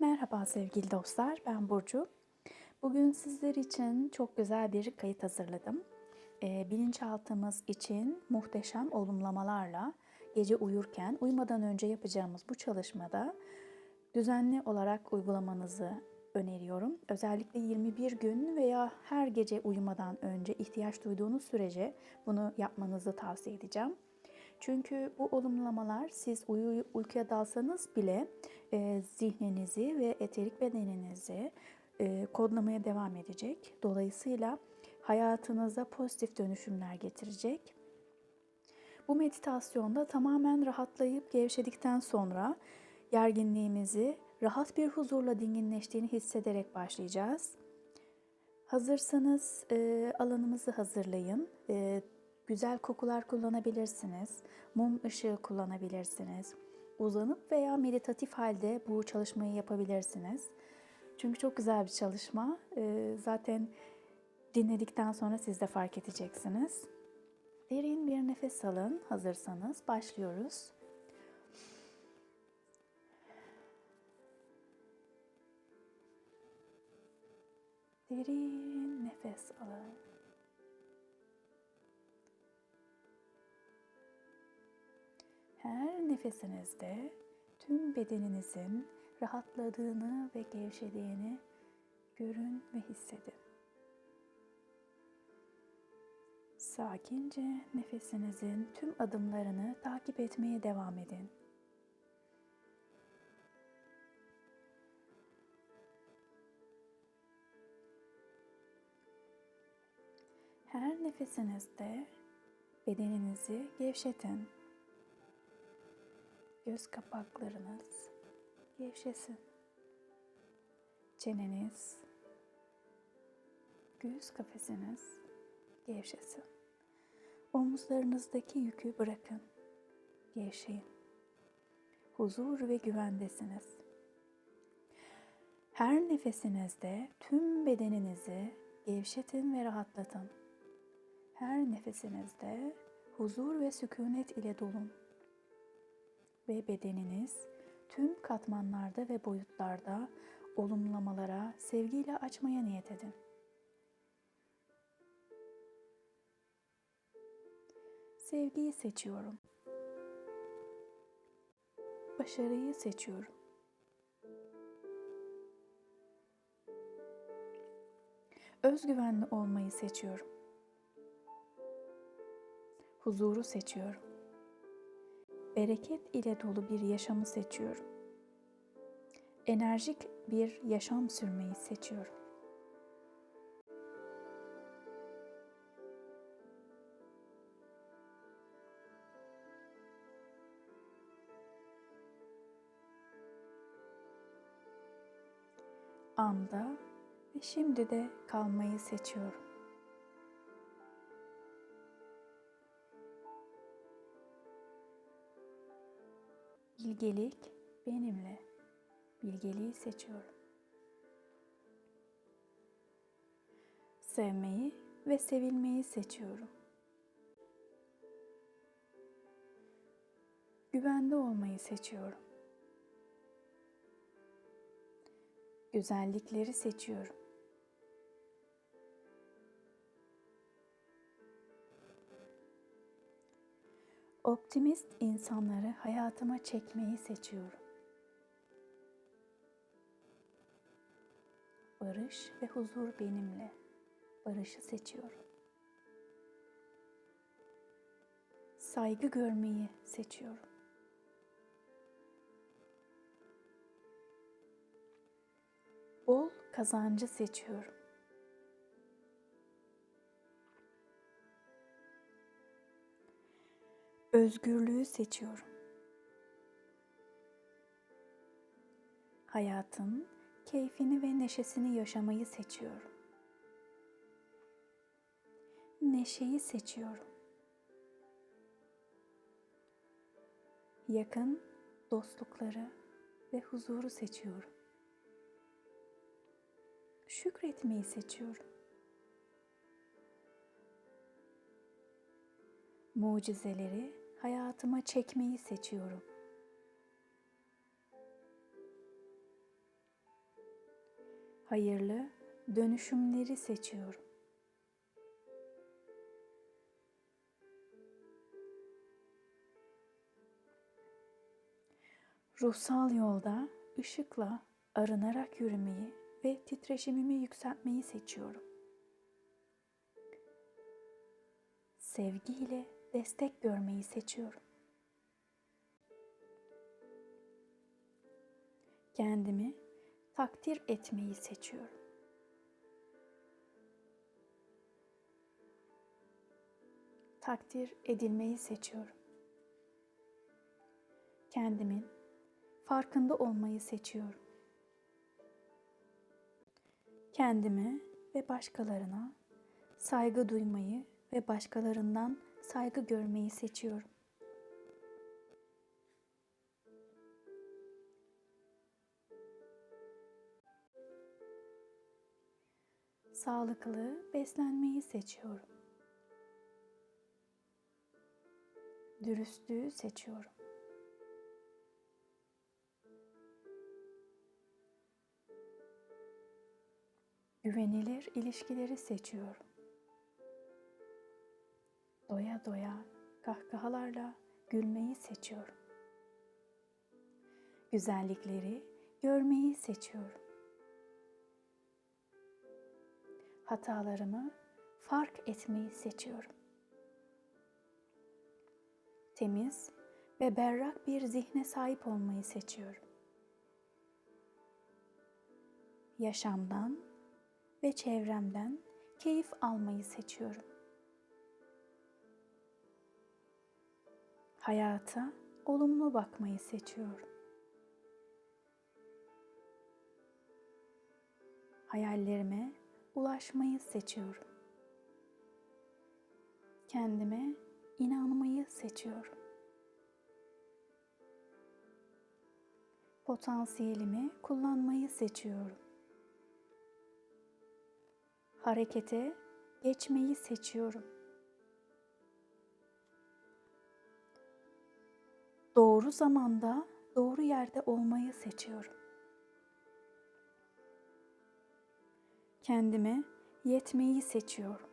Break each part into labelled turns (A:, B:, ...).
A: Merhaba sevgili dostlar, ben Burcu. Bugün sizler için çok güzel bir kayıt hazırladım. Ee, bilinçaltımız için muhteşem olumlamalarla gece uyurken, uyumadan önce yapacağımız bu çalışmada düzenli olarak uygulamanızı öneriyorum. Özellikle 21 gün veya her gece uyumadan önce ihtiyaç duyduğunuz sürece bunu yapmanızı tavsiye edeceğim. Çünkü bu olumlamalar siz uyu, uykuya dalsanız bile e, zihninizi ve eterik bedeninizi e, kodlamaya devam edecek. Dolayısıyla hayatınıza pozitif dönüşümler getirecek. Bu meditasyonda tamamen rahatlayıp gevşedikten sonra gerginliğimizi rahat bir huzurla dinginleştiğini hissederek başlayacağız. Hazırsanız e, alanımızı hazırlayın. E, güzel kokular kullanabilirsiniz. Mum ışığı kullanabilirsiniz. Uzanıp veya meditatif halde bu çalışmayı yapabilirsiniz. Çünkü çok güzel bir çalışma. E, zaten dinledikten sonra siz de fark edeceksiniz. Derin bir nefes alın. Hazırsanız başlıyoruz. Derin nefes alın. Her nefesinizde tüm bedeninizin rahatladığını ve gevşediğini görün ve hissedin. Sakince nefesinizin tüm adımlarını takip etmeye devam edin. Her nefesinizde bedeninizi gevşetin. Göz kapaklarınız gevşesin. Çeneniz, göğüs kafesiniz gevşesin. Omuzlarınızdaki yükü bırakın. Gevşeyin. Huzur ve güvendesiniz. Her nefesinizde tüm bedeninizi gevşetin ve rahatlatın. Her nefesinizde huzur ve sükunet ile dolun. Ve bedeniniz tüm katmanlarda ve boyutlarda olumlamalara sevgiyle açmaya niyet edin. Sevgiyi seçiyorum. Başarıyı seçiyorum. Özgüvenli olmayı seçiyorum. Huzuru seçiyorum. Bereket ile dolu bir yaşamı seçiyorum. Enerjik bir yaşam sürmeyi seçiyorum. anda ve şimdi de kalmayı seçiyorum. Bilgelik benimle. Bilgeliği seçiyorum. Sevmeyi ve sevilmeyi seçiyorum. Güvende olmayı seçiyorum. Güzellikleri seçiyorum. Optimist insanları hayatıma çekmeyi seçiyorum. Barış ve huzur benimle. Barışı seçiyorum. Saygı görmeyi seçiyorum. Bol kazancı seçiyorum. Özgürlüğü seçiyorum. Hayatın keyfini ve neşesini yaşamayı seçiyorum. Neşeyi seçiyorum. Yakın dostlukları ve huzuru seçiyorum. Şükretmeyi seçiyorum. Mucizeleri hayatıma çekmeyi seçiyorum. Hayırlı dönüşümleri seçiyorum. Ruhsal yolda ışıkla arınarak yürümeyi ve titreşimimi yükseltmeyi seçiyorum. Sevgiyle destek görmeyi seçiyorum. Kendimi takdir etmeyi seçiyorum. Takdir edilmeyi seçiyorum. Kendimin farkında olmayı seçiyorum. Kendime ve başkalarına saygı duymayı ve başkalarından saygı görmeyi seçiyorum. Sağlıklı beslenmeyi seçiyorum. Dürüstlüğü seçiyorum. Güvenilir ilişkileri seçiyorum. Doya doya kahkahalarla gülmeyi seçiyorum. Güzellikleri görmeyi seçiyorum. Hatalarımı fark etmeyi seçiyorum. Temiz ve berrak bir zihne sahip olmayı seçiyorum. Yaşamdan ve çevremden keyif almayı seçiyorum. Hayata olumlu bakmayı seçiyorum. Hayallerime ulaşmayı seçiyorum. Kendime inanmayı seçiyorum. Potansiyelimi kullanmayı seçiyorum. Harekete geçmeyi seçiyorum. Doğru zamanda, doğru yerde olmayı seçiyorum. Kendime yetmeyi seçiyorum.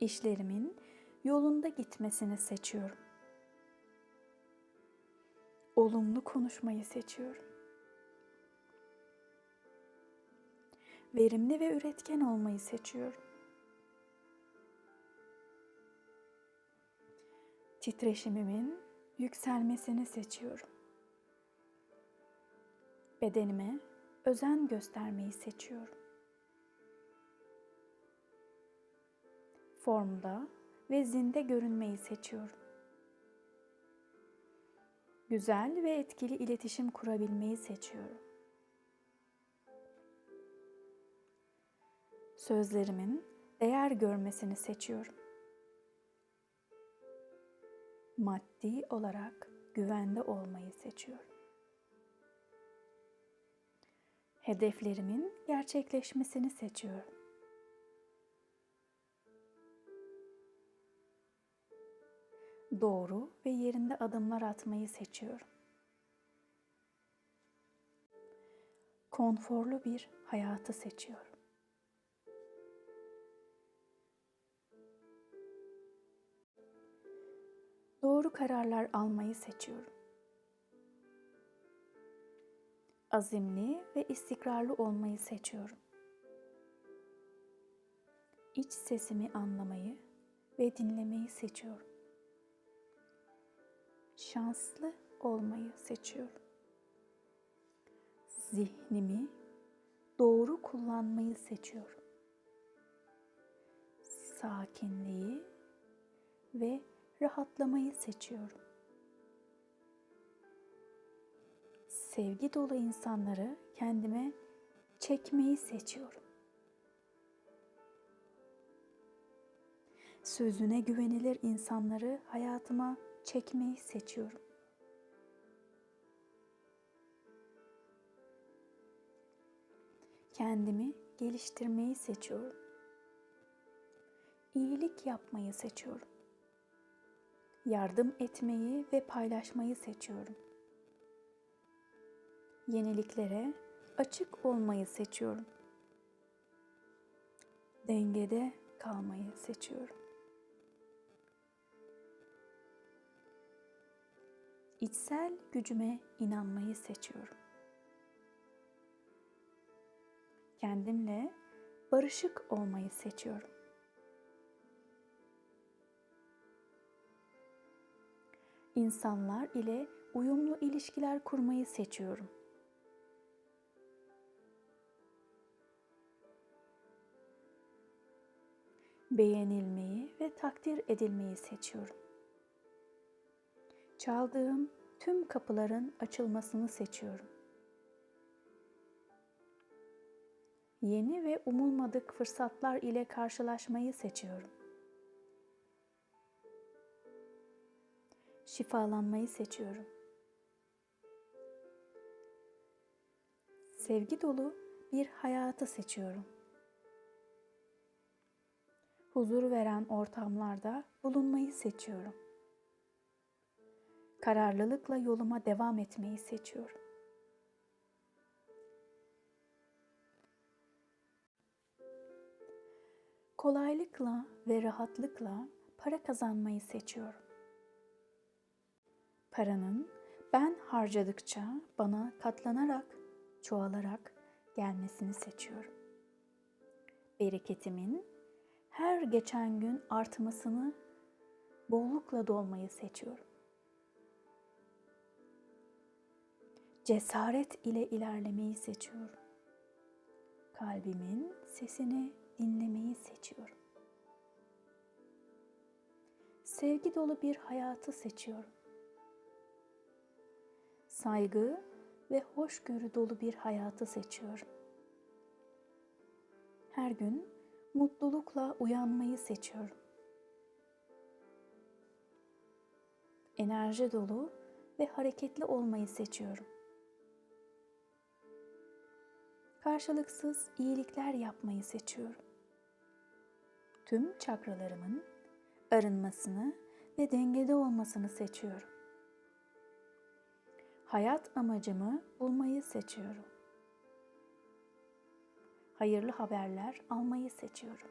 A: İşlerimin yolunda gitmesini seçiyorum. Olumlu konuşmayı seçiyorum. Verimli ve üretken olmayı seçiyorum. Titreşimimin yükselmesini seçiyorum. Bedenime özen göstermeyi seçiyorum. Formda ve zinde görünmeyi seçiyorum. Güzel ve etkili iletişim kurabilmeyi seçiyorum. Sözlerimin değer görmesini seçiyorum. Maddi olarak güvende olmayı seçiyorum. Hedeflerimin gerçekleşmesini seçiyorum. Doğru ve yerinde adımlar atmayı seçiyorum. Konforlu bir hayatı seçiyorum. Doğru kararlar almayı seçiyorum. azimli ve istikrarlı olmayı seçiyorum. İç sesimi anlamayı ve dinlemeyi seçiyorum. Şanslı olmayı seçiyorum. Zihnimi doğru kullanmayı seçiyorum. Sakinliği ve rahatlamayı seçiyorum. sevgi dolu insanları kendime çekmeyi seçiyorum. Sözüne güvenilir insanları hayatıma çekmeyi seçiyorum. Kendimi geliştirmeyi seçiyorum. İyilik yapmayı seçiyorum. Yardım etmeyi ve paylaşmayı seçiyorum Yeniliklere açık olmayı seçiyorum. Dengede kalmayı seçiyorum. İçsel gücüme inanmayı seçiyorum. Kendimle barışık olmayı seçiyorum. İnsanlar ile uyumlu ilişkiler kurmayı seçiyorum. Beğenilmeyi ve takdir edilmeyi seçiyorum. Çaldığım tüm kapıların açılmasını seçiyorum. Yeni ve umulmadık fırsatlar ile karşılaşmayı seçiyorum. Şifalanmayı seçiyorum. Sevgi dolu bir hayatı seçiyorum. Huzur veren ortamlarda bulunmayı seçiyorum. Kararlılıkla yoluma devam etmeyi seçiyorum. Kolaylıkla ve rahatlıkla para kazanmayı seçiyorum. Paranın ben harcadıkça bana katlanarak, çoğalarak gelmesini seçiyorum. Bereketimin her geçen gün artmasını, bollukla dolmayı seçiyorum. Cesaret ile ilerlemeyi seçiyorum. Kalbimin sesini dinlemeyi seçiyorum. Sevgi dolu bir hayatı seçiyorum. Saygı ve hoşgörü dolu bir hayatı seçiyorum. Her gün mutlulukla uyanmayı seçiyorum. Enerji dolu ve hareketli olmayı seçiyorum. Karşılıksız iyilikler yapmayı seçiyorum. Tüm çakralarımın arınmasını ve dengede olmasını seçiyorum. Hayat amacımı bulmayı seçiyorum. Hayırlı haberler almayı seçiyorum.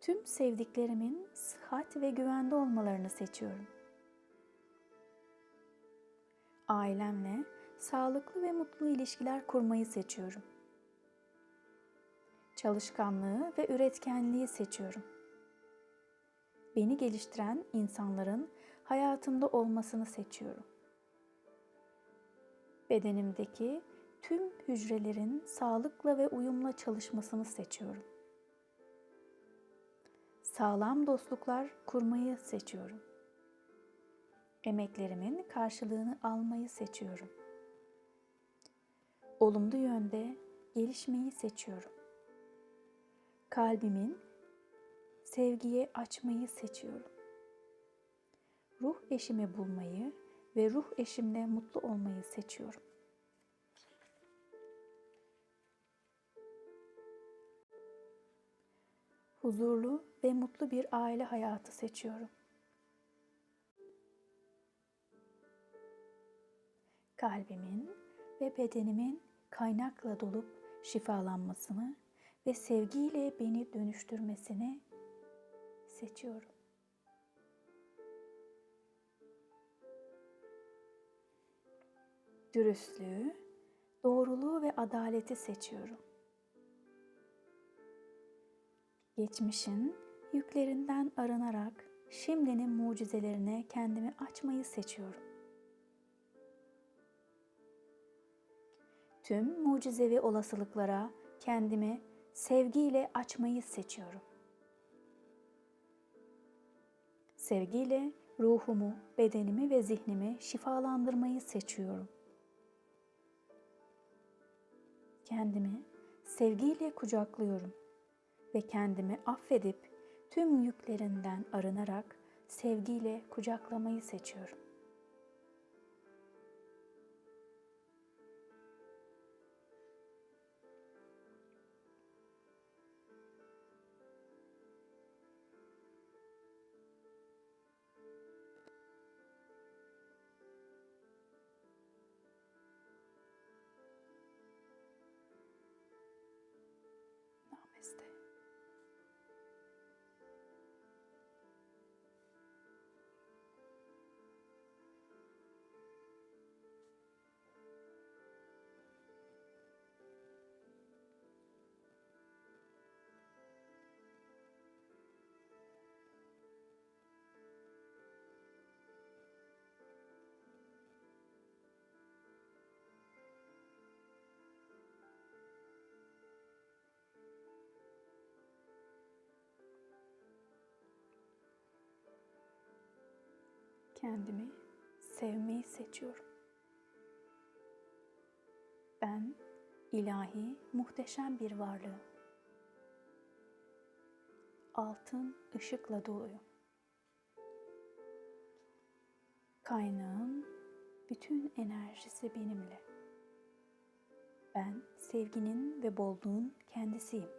A: Tüm sevdiklerimin sıhhat ve güvende olmalarını seçiyorum. Ailemle sağlıklı ve mutlu ilişkiler kurmayı seçiyorum. Çalışkanlığı ve üretkenliği seçiyorum. Beni geliştiren insanların hayatımda olmasını seçiyorum. Bedenimdeki tüm hücrelerin sağlıkla ve uyumla çalışmasını seçiyorum. Sağlam dostluklar kurmayı seçiyorum. Emeklerimin karşılığını almayı seçiyorum. Olumlu yönde gelişmeyi seçiyorum. Kalbimin sevgiye açmayı seçiyorum. Ruh eşimi bulmayı ve ruh eşimle mutlu olmayı seçiyorum. Huzurlu ve mutlu bir aile hayatı seçiyorum. Kalbimin ve bedenimin kaynakla dolup şifalanmasını ve sevgiyle beni dönüştürmesini seçiyorum. Dürüstlüğü, doğruluğu ve adaleti seçiyorum. Geçmişin yüklerinden arınarak şimdinin mucizelerine kendimi açmayı seçiyorum. Tüm mucizevi olasılıklara kendimi sevgiyle açmayı seçiyorum. Sevgiyle ruhumu, bedenimi ve zihnimi şifalandırmayı seçiyorum. Kendimi sevgiyle kucaklıyorum ve kendimi affedip tüm yüklerinden arınarak sevgiyle kucaklamayı seçiyorum. Kendimi sevmeyi seçiyorum. Ben ilahi, muhteşem bir varlığım. Altın ışıkla doluyum. Kaynağım, bütün enerjisi benimle. Ben sevginin ve bolluğun kendisiyim.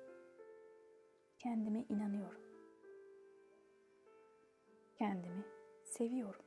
A: Kendime inanıyorum. Kendimi seviyorum.